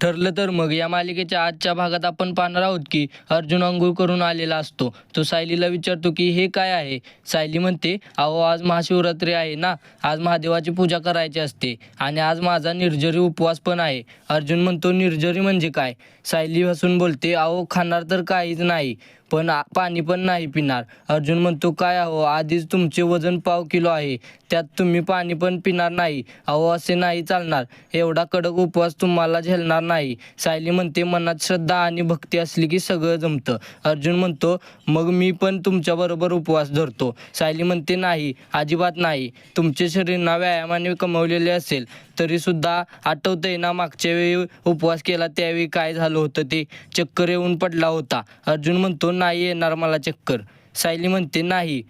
ठरलं तर मग या मालिकेच्या आजच्या भागात आपण पाहणार आहोत की अर्जुन अंघोळ करून आलेला असतो. तो सायलीला विचारतो की हे काय आहे? सायली म्हणते अहो आज महाशिवरात्री आहे ना. आज महादेवाची पूजा करायची असते आणि आज माझा निर्जरी उपवास पण आहे. अर्जुन म्हणतो निर्जरी म्हणजे काय? सायली हसून बोलते अहो खाणार तर काहीच नाही पण पाणी पण नाही पिणार. अर्जुन म्हणतो काय अहो आधीच तुमचे वजन पाव किलो आहे. त्यात तुम्ही पाणी पण पिणार नाही. अहो असे नाही चालणार. एवढा कडक उपवास तुम्हाला झेलणार नाही. सायली म्हणते मनात श्रद्धा आणि भक्ती असली की सगळं जमतं. अर्जुन म्हणतो मग मी पण तुमच्याबरोबर उपवास धरतो. सायली म्हणते नाही अजिबात नाही. तुमचे शरीर ना व्यायामाने कमवलेले असेल तरी सुद्धा आठवतंय ना मागच्या वेळी उपवास केला त्यावेळी काय झालं होतं ते चक्कर येऊन पडला होता. अर्जुन म्हणतो नाही येणार मला चक्कर. सायली म्हणते नाही.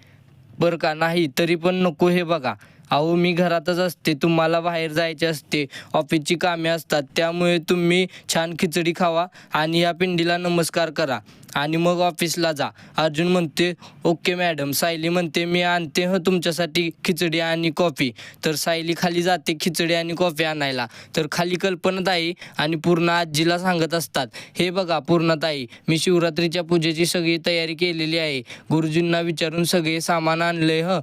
बरं का नाही तरी पण नको हे बघा. अहो मी घरातच असते तुम्हाला बाहेर जायचे असते ऑफिसची कामे असतात त्यामुळे तुम्ही छान खिचडी खावा आणि या पिंडीला नमस्कार करा आणि मग ऑफिसला जा. अर्जुन म्हणते ओके मॅडम. सायली म्हणते मी आणते ह तुमच्यासाठी खिचडी आणि कॉफी. तर सायली खाली जाते खिचडी आणि कॉफी आणायला. तर खाली कल्पनाताई आणि पूर्ण आजीला सांगत असतात हे बघा पूर्णताई मी शिवरात्रीच्या पूजेची सगळी तयारी केलेली आहे. गुरुजींना विचारून सगळे सामान आणले ह.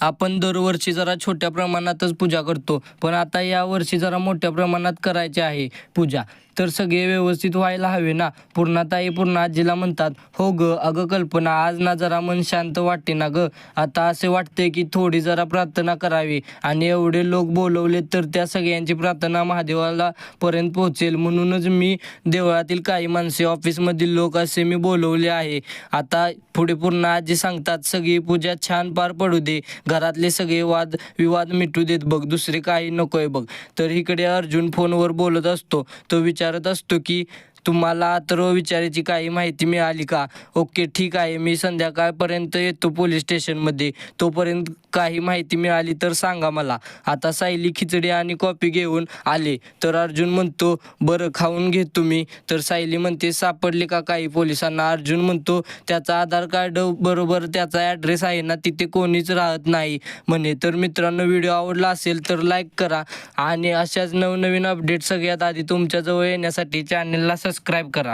आपण दरवर्षी जरा छोट्या प्रमाणातच पूजा करतो पण आता या वर्षी जरा मोठ्या प्रमाणात करायची आहे पूजा. तर सगळे व्यवस्थित व्हायला हवे ना. पूर्णाताई पूर्ण आजीला म्हणतात हो ग अगं कल्पना आज ना जरा मन शांत वाटते ना ग. आता असे वाटते की थोडी जरा प्रार्थना करावी. आणि एवढे लोक बोलवले तर त्या सगळ्यांची प्रार्थना महादेवाला पर्यंत पोहोचेल. म्हणूनच मी देवळातील काही माणसे ऑफिसमधील लोक असे मी बोलवले आहे. आता पुढे पूर्ण आजी सांगतात सगळी पूजा छान पार पडू दे. घरातले सगळे वाद विवाद मिटू देत बघ. दुसरे काही नकोय बघ. तर इकडे अर्जुन फोनवर बोलत असतो. तो विचारत असतो की तुम्हाला तर विचारायची काही माहिती मिळाली का? ओके ठीक आहे. मी संध्याकाळपर्यंत येतो पोलीस स्टेशनमध्ये. तोपर्यंत काही माहिती मिळाली तर सांगा मला. आता सायली खिचडी आणि कॉफी घेऊन आले. तर अर्जुन म्हणतो बरं खाऊन घे तुम्ही. तर सायली म्हणते सापडले का काही पोलिसांना? अर्जुन म्हणतो त्याचा आधार कार्ड बरोबर त्याचा ॲड्रेस आहे ना तिथे कोणीच राहत नाही. म्हणे तर मित्रांनो व्हिडिओ आवडला असेल तर लाईक करा आणि अशाच नवनवीन अपडेट सगळ्यात आधी तुमच्याजवळ येण्यासाठी चॅनलला सबस्क्राईब करा.